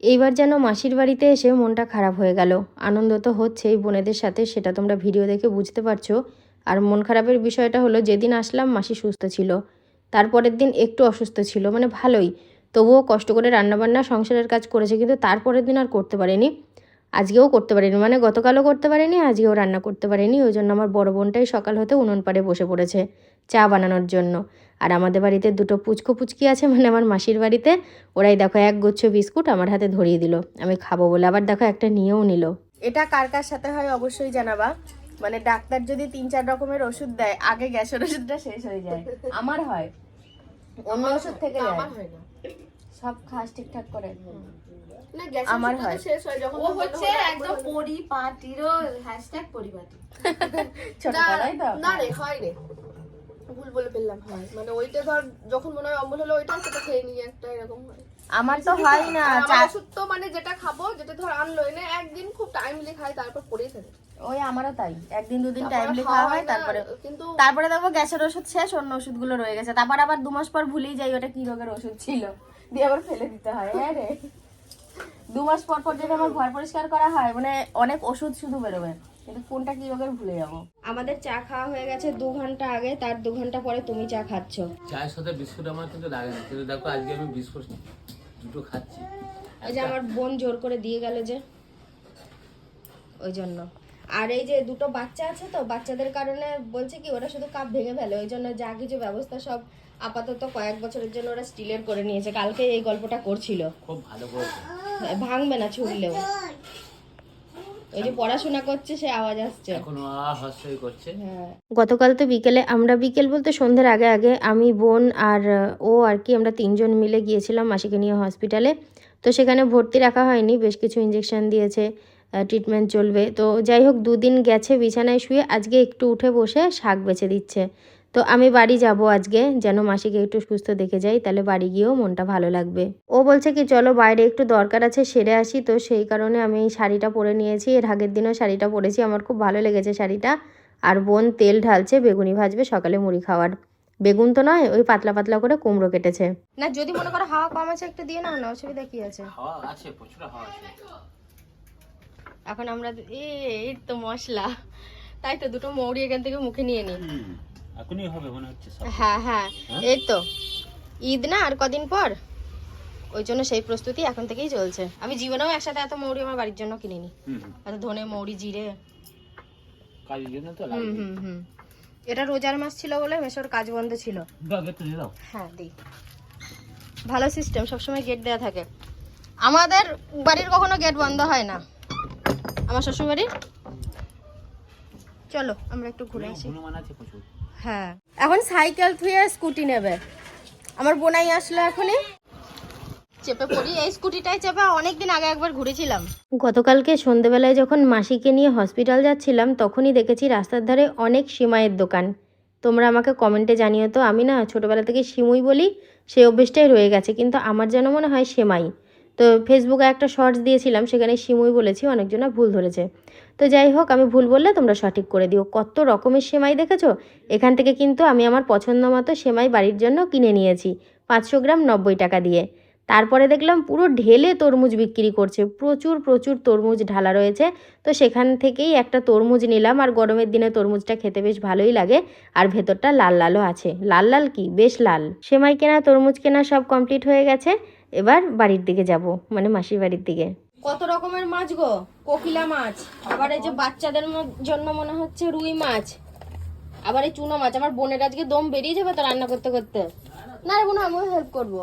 এইবার যেন মাসির বাড়িতে এসে মনটা খারাপ হয়ে গেল। আনন্দ তো হচ্ছেই বোনেদের সাথে, সেটা তোমরা ভিডিও দেখে বুঝতে পারছ। আর মন খারাপের বিষয়টা হলো, যেদিন আসলাম মাসি সুস্থ ছিল, তারপরের দিন একটু অসুস্থ ছিল মানে ভালোই। তবুও কষ্ট করে রান্নাবান্না, সংসারের কাজ করেছে, কিন্তু তারপরের দিন আর করতে পারেনি। আজকেও করতে পারেনি মানে গতকালও করতে পারেনি আজকেও রান্না করতে পারেনি ওই জন্য আমার বড় বোনটাই সকাল হতে উনুন পাড়ে বসে পড়েছে চা বানানোর জন্য। আর আমাদের বাড়িতে দুটো পুচকো পুচকি আছে মানে আমার মাসির বাড়িতে ওরাই দেখো এক গুচ্ছ বিস্কুট আমার হাতে ধরিয়ে দিল আমি খাব বলে। আবার দেখো একটা নিয়েও নিল। এটা কার কার সাথে হয় অবশ্যই জানাবা মানে ডাক্তার যদি তিন চার রকমের ওষুধ দেয় আগে গ্যাসের ওষুধটা শেষ হয়ে যায়। আমার হয়। অন্য ওষুধ থেকে হয় সব খাস ঠিকঠাক করে। আমার হয়। শেষ হয় যখন ও হচ্ছে একদম পরিপাটিরও হ্যাশট্যাগ পরিপাটি। ছোট না তো না রে হয় রে। ভুল বলে ফেললাম হয়। মানে ওইটা ধর যখন মনে হয় অম্বল হলো ওইটা সেটা খেয়ে নিয়ে একটা এরকম হয়। আমার তো হয় না চা- ওষুধ তো মানে যেটা খাব যেটা ধর আনলো এনে একদিন খুব টাইমলি খাই তারপর পড়েই থাকে। ওই আমারও তাই। একদিন দুদিন তারপর টাইমলি খাওয়া হয় হয় তারপরে কিন্তু তারপরে দেখব গ্যাসের ওষুধ শেষ অন্য ওষুধগুলো রয়ে গেছে। তারপর আবার দু মাস পর ভুলেই যাই ওটা কি রোগের ওষুধ ছিল? দিয়ে আবার ফেলে দিতে হয় হ্যাঁ রে। দু মাস পর পর যদি আমার ঘর পরিষ্কার করা হয় মানে অনেক ওষুধ শুধু বেরোবে। কিন্তু কোনটা কি রোগের ভুলে যাব? আমাদের চা খাওয়া হয়ে গেছে দু ঘণ্টা আগে তার দু ঘণ্টা পরে তুমি চা খাচ্ছ। চায়ের সাথে বিস্কুট আমার কিন্তু লাগে না কিন্তু দেখো আজকে আমি বিস্কুট দুটো খাচ্ছি। ওই যে আমার বোন জোর করে দিয়ে গেল যে ওই জন্য। আর এই যে দুটো বাচ্চা আছে তো বাচ্চাদের কারণে বলছে কি ওরা শুধু কাপ ভেঙে ফেলে ওই জন্য যা কিছু ব্যবস্থা সব আপাতত কয়েক বছরের জন্য ওরা স্টিলের করে নিয়েছে। কালকে এই গল্পটা করছিল। খুব ভালো করেছে। ভাঙবে না ছুড়লেও। ওই যে পড়াশোনা করছে সে আওয়াজ আসছে। এখনও করছে। গতকাল তো বিকেলে আমরা বিকেল বলতে সন্ধ্যের আগে আগে আমি বোন আর ও আর কি আমরা তিনজন মিলে গিয়েছিলাম মাসিকে নিয়ে হসপিটালে তো সেখানে ভর্তি রাখা হয়নি বেশ কিছু ইঞ্জেকশন দিয়েছে ট্রিটমেন্ট চলবে। তো যাই হোক দুদিন গেছে বিছানায় শুয়ে আজকে একটু উঠে বসে শাক বেছে দিচ্ছে। তো আমি বাড়ি যাব আজকে যেন মাসিকে একটু সুস্থ দেখে যাই তাহলে বাড়ি গিয়েও মনটা ভালো লাগবে। ও বলছে কি চলো বাইরে একটু দরকার আছে সেরে আসি। তো সেই কারণে আমি এই শাড়িটা পরে নিয়েছি। এর আগের দিনও শাড়িটা পরেছি আমার খুব ভালো লেগেছে শাড়িটা। আর বোন তেল ঢালছে বেগুনি ভাজবে সকালে মুড়ি খাওয়ার। বেগুন তো নয় ওই পাতলা পাতলা করে কুমড়ো কেটেছে। না যদি মনে করো হাওয়া কম আছে একটু দিয়ে নাও না অসুবিধা কি আছে? হাওয়া আছে প্রচুর হাওয়া আছে। এখন আমরা এ এই তো মশলা। তাই তো দুটো মৌরি এখান থেকে মুখে নিয়ে নিই এখনই হবে মনে হচ্ছে হ্যাঁ হ্যাঁ। এই তো। ঈদ না আর কদিন পর? ওই জন্য সেই প্রস্তুতি এখন থেকেই চলছে। আমি জীবনেও একসাথে এত মৌরি আমার বাড়ির জন্য কিনিনি। এত ধনে মৌরি জিরে। কাজের জন্য তো হুম হুম হুম। এটা রোজার মাস ছিল বলে মেশোর কাজ বন্ধ ছিল। হ্যাঁ দিই। ভালো সিস্টেম সবসময় গেট দেওয়া থাকে। আমাদের বাড়ির কখনো গেট বন্ধ হয় না। আমার শ্বশুর বাড়ির চলো আমরা একটু ঘুরে আসি। হ্যাঁ। এখন সাইকেল থুয়ে স্কুটি নেবে। আমার বোনাই আসলো এখনই। চেপে পড়ি। এই স্কুটিটাই চেপে অনেকদিন আগে একবার ঘুরেছিলাম। গতকালকে সন্ধেবেলায় যখন মাসিকে নিয়ে হসপিটাল যাচ্ছিলাম, তখনই দেখেছি রাস্তার ধারে অনেক সিমাইয়ের দোকান। তোমরা আমাকে কমেন্টে জানিও তো, আমি না ছোটোবেলা থেকে সিমুই বলি, সেই অভ্যেসটাই রয়ে গেছে। কিন্তু আমার যেন মনে হয় সেমাই। তো ফেসবুকে একটা শর্টস দিয়েছিলাম, সেখানে সিমুই বলেছি, অনেকজনা ভুল ধরেছে। তো যাই হোক, আমি ভুল বললে তোমরা সঠিক করে দিও। কত রকমের সেমাই দেখেছ? এখান থেকে কিন্তু আমি আমার পছন্দ মতো সেমাই বাড়ির জন্য কিনে নিয়েছি, পাঁচশো গ্রাম নব্বই টাকা দিয়ে। তারপরে দেখলাম পুরো ঢেলে তরমুজ বিক্রি করছে, প্রচুর প্রচুর তরমুজ ঢালা রয়েছে। তো সেখান থেকেই একটা তরমুজ নিলাম, আর গরমের দিনে তরমুজটা খেতে বেশ ভালোই লাগে, আর ভেতরটা লাল লালও আছে। লাল লাল কি? বেশ লাল। সেমাই কেনা, তরমুজ কেনা সব কমপ্লিট হয়ে গেছে। এবার বাড়ির দিকে যাব মানে মাসির বাড়ির দিকে। কত রকমের মাছ গো? কোকিলা মাছ, আবার এই যে বাচ্চাদের জন্য মনে হচ্ছে রুই মাছ, আবার এই চুনো মাছ। আমার বোনের আজকে দম বেরিয়ে যাবে তো রান্না করতে করতে। না রে বোন, আমিও হেল্প করব।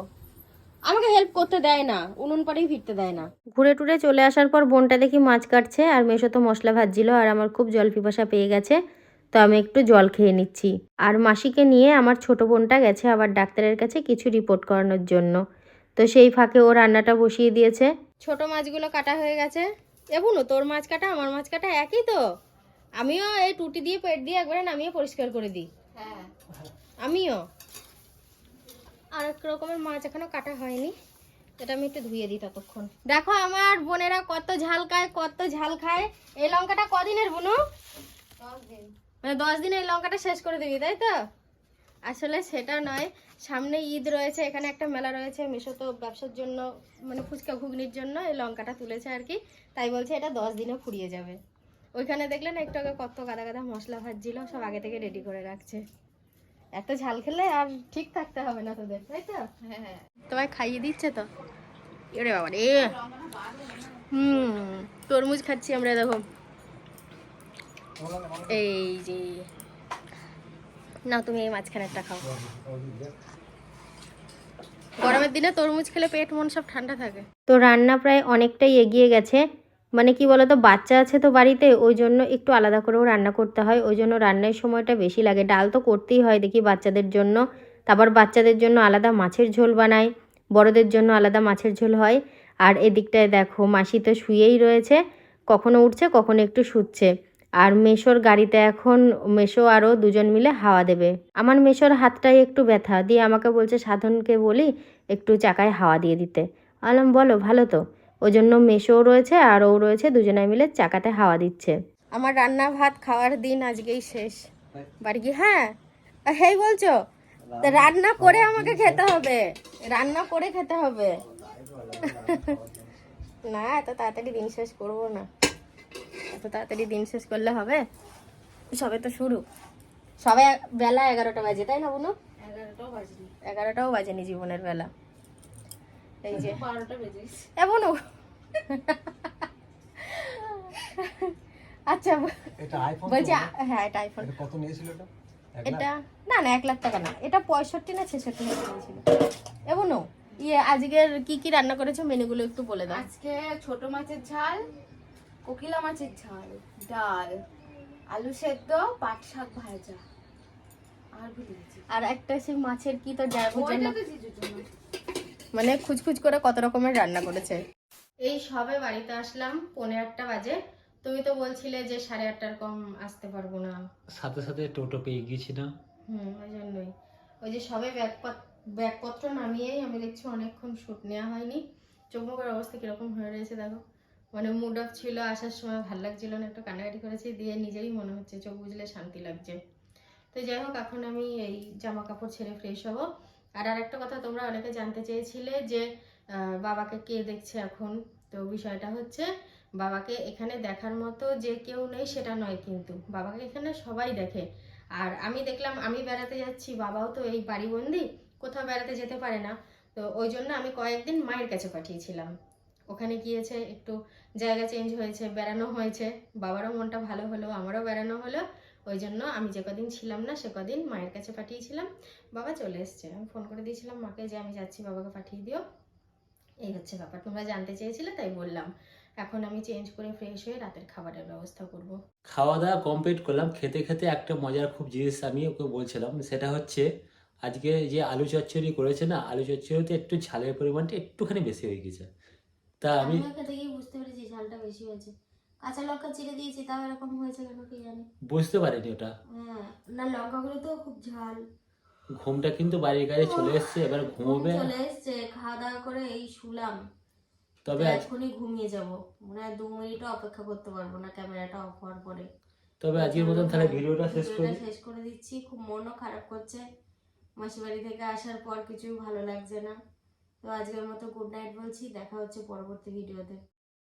আমাকে হেল্প করতে দেয় না, উনুন পাড়েই ফিরতে দেয় না। ঘুরে টুরে চলে আসার পর বোনটা দেখি মাছ কাটছে, আর মেশো তো মশলা ভাজছিল, আর আমার খুব জল পিপাসা পেয়ে গেছে, তো আমি একটু জল খেয়ে নিচ্ছি। আর মাসিকে নিয়ে আমার ছোট বোনটা গেছে আবার ডাক্তারের কাছে কিছু রিপোর্ট করানোর জন্য। তো সেই ফাঁকে ও রান্নাটা বসিয়ে দিয়েছে। ছোট মাছগুলো কাটা হয়ে গেছে। এবুনো তোর মাছ কাটা আমার মাছ কাটা একই তো? আমিও এই টুটি দিয়ে পেট দিয়ে একবারে নামিয়ে পরিষ্কার করে দিই। হ্যাঁ। আমিও। আর এক রকমের মাছ এখনও কাটা হয়নি। এটা আমি একটু ধুয়ে দিই ততক্ষণ। দেখো আমার বোনেরা কত ঝাল খায় কত ঝাল খায়। এই লঙ্কাটা কদিনের বুনু? মানে দশ দিনে এই লঙ্কাটা শেষ করে দিবি তাই তো? আসলে সেটা নয়। সামনে ঈদ রয়েছে এখানে একটা মেলা রয়েছে মিশো তো ব্যবসার জন্য মানে ফুচকা ঘুগনির জন্য এই লঙ্কাটা তুলেছে আর কি। তাই বলছে এটা দশ দিনে ফুরিয়ে যাবে। ওইখানে দেখলেন একটু আগে কত গাদা গাদা মশলা ভাজছিল সব আগে থেকে রেডি করে রাখছে। এত ঝাল খেলে আর ঠিক থাকতে হবে না তোদের তাই তো? হ্যাঁ হ্যাঁ। তোমায় খাইয়ে দিচ্ছে তো? এরে বাবা রে। হুম তরমুজ খাচ্ছি আমরা দেখো। এই যে না, তুমি এই মাঝখানেরটা খাও। গরমের দিনে তরমুজ খেলে পেট, মন সব ঠান্ডা থাকে। তো রান্না প্রায় অনেকটাই এগিয়ে গেছে। মানে কি বলতো, বাচ্চা আছে তো বাড়িতে, ওই জন্য একটু আলাদা করেও রান্না করতে হয়। ওই জন্য রান্নার সময়টা বেশি লাগে। ডাল তো করতেই হয় দেখি বাচ্চাদের জন্য। তারপর বাচ্চাদের জন্য আলাদা মাছের ঝোল বানায় বড়দের জন্য আলাদা মাছের ঝোল হয়। আর এদিকটায় দেখো, মাসি তো শুয়েই রয়েছে। কখনো উঠছে, কখনো একটু শুচ্ছে। আর মেশোর গাড়িতে এখন মেশো আরও দুজন মিলে হাওয়া দেবে। আমার মেশোর হাতটাই একটু ব্যথা, দিয়ে আমাকে বলছে, সাধনকে বলি একটু চাকায় হাওয়া দিয়ে দিতে। আলাম, বলো, ভালো তো। ওই জন্য মেশোও রয়েছে, আর ও রয়েছে, দুজনে মিলে চাকাতে হাওয়া দিচ্ছে। আমার রান্না ভাত খাওয়ার দিন আজকেই শেষ। বাড়ি গিয়ে হ্যাঁ? হেই, বলছো? রান্না করে আমাকে খেতে হবে। রান্না করে খেতে হবে। না, এত তাড়াতাড়ি দিন শেষ করব না। এত তাড়াতাড়ি দিন শেষ করলে হবে? সবে তো শুরু। সবে বেলা এগারোটা বাজে তাই না বুনু? এগারোটাও বাজেনি। জীবনের বেলা। এই যে। এ বুনু। আচ্ছা বলছি হ্যাঁ এটা আইফোন এটা কত নিয়েছিল এটা? এটা না না এক লাখ টাকা না। এটা পঁয়ষট্টি না ছেষট্টি হাজার ছিল ইয়ে আজকের কি কি রান্না করেছ? মেনুগুলো একটু বলে দাও। আজকে ছোট মাছের ঝাল কোকিলা মাছের ঝাল ডাল আলু সেদ্ধ পাট শাক ভাজা আর আর একটা সেই মাছের কি তো মানে খুচখুচ করে কত রকমের রান্না করেছে। এই সবে বাড়িতে আসলাম পনেরো আটটা বাজে। তুমি তো বলছিলে যে সাড়ে আটটার কম আসতে পারব না। সাথে সাথে টোটো পেয়ে গিয়েছি না। হুম ওই জন্যই। ওই যে সবে ব্যাগপত্র ব্যাগপত্র নামিয়েই আমি দেখছি অনেকক্ষণ শ্যুট নেওয়া হয়নি। চোখ মুখের অবস্থা কীরকম হয়ে রয়েছে দেখো। মানে মুড অফ ছিল, আসার সময় ভালো লাগছিল না, একটু কান্নাকাটি করেছি, দিয়ে নিজেই মনে হচ্ছে চোখ বুঝলে শান্তি লাগছে। তো যাই হোক, এখন আমি এই জামা কাপড় ছেড়ে ফ্রেশ হব। আর আরেকটা কথা, তোমরা অনেকে জানতে চেয়েছিলে যে বাবাকে কে দেখছে এখন? তো বিষয়টা হচ্ছে, বাবাকে এখানে দেখার মতো যে কেউ নেই, সেটা নয় কিন্তু। বাবাকে এখানে সবাই দেখে। আর আমি দেখলাম, আমি বেড়াতে যাচ্ছি, বাবাও তো এই বাড়িবন্দি, কোথাও বেড়াতে যেতে পারে না। তো ওই জন্য আমি কয়েকদিন মায়ের কাছে পাঠিয়েছিলাম। ওখানে গিয়েছে, একটু জায়গা চেঞ্জ হয়েছে, বেড়ানো হয়েছে। বাবারও মনটা ভালো হলো, আমারও বেড়ানো হলো। ওই জন্য আমি যে কদিন ছিলাম না, সে কদিন মায়ের কাছে পাঠিয়েছিলাম। বাবা চলে এসছে। আমি ফোন করে দিয়েছিলাম মাকে যে, আমি যাচ্ছি, বাবাকে পাঠিয়ে দিও। এই হচ্ছে ব্যাপার। তোমরা জানতে চেয়েছিলে, তাই বললাম। এখন আমি চেঞ্জ করে ফ্রেশ হয়ে রাতের খাবারের ব্যবস্থা করব। খাওয়া দাওয়া কমপ্লিট করলাম। খেতে খেতে একটা মজার খুব জিনিস আমি ওকে বলছিলাম। সেটা হচ্ছে, আজকে যে আলু চচ্চড়ি করেছে না, আলু চচ্চড়িতে একটু ঝালের পরিমাণটা একটুখানি বেশি হয়ে গেছে। তা আমি গিয়ে বুঝতে পেরেছি ঝালটা বেশি হয়েছে। কাঁচা লঙ্কা চিড়ে দিয়েছি তাও এরকম হয়েছে কেন কি জানি? বুঝতে পারিনি ওটা। হ্যাঁ না লঙ্কাগুলো তো খুব ঝাল। ঘুমটা কিন্তু বাড়ির গাড়ি চলে এসছে এবার ঘুমোবে। চলে এসছে খাওয়া দাওয়া করে এই শুলাম। তবে এখনই ঘুমিয়ে যাব। মনে হয় দু মিনিটও অপেক্ষা করতে পারব না ক্যামেরাটা অফ হওয়ার পরে। তবে আজকের মতন তাহলে ভিডিওটা শেষ করি। শেষ করে দিচ্ছি। খুব মনও খারাপ করছে। মাসি বাড়ি থেকে আসার পর কিছুই ভালো লাগছে না। তো আজকের মতো গুড নাইট বলছি দেখা হচ্ছে পরবর্তী ভিডিওতে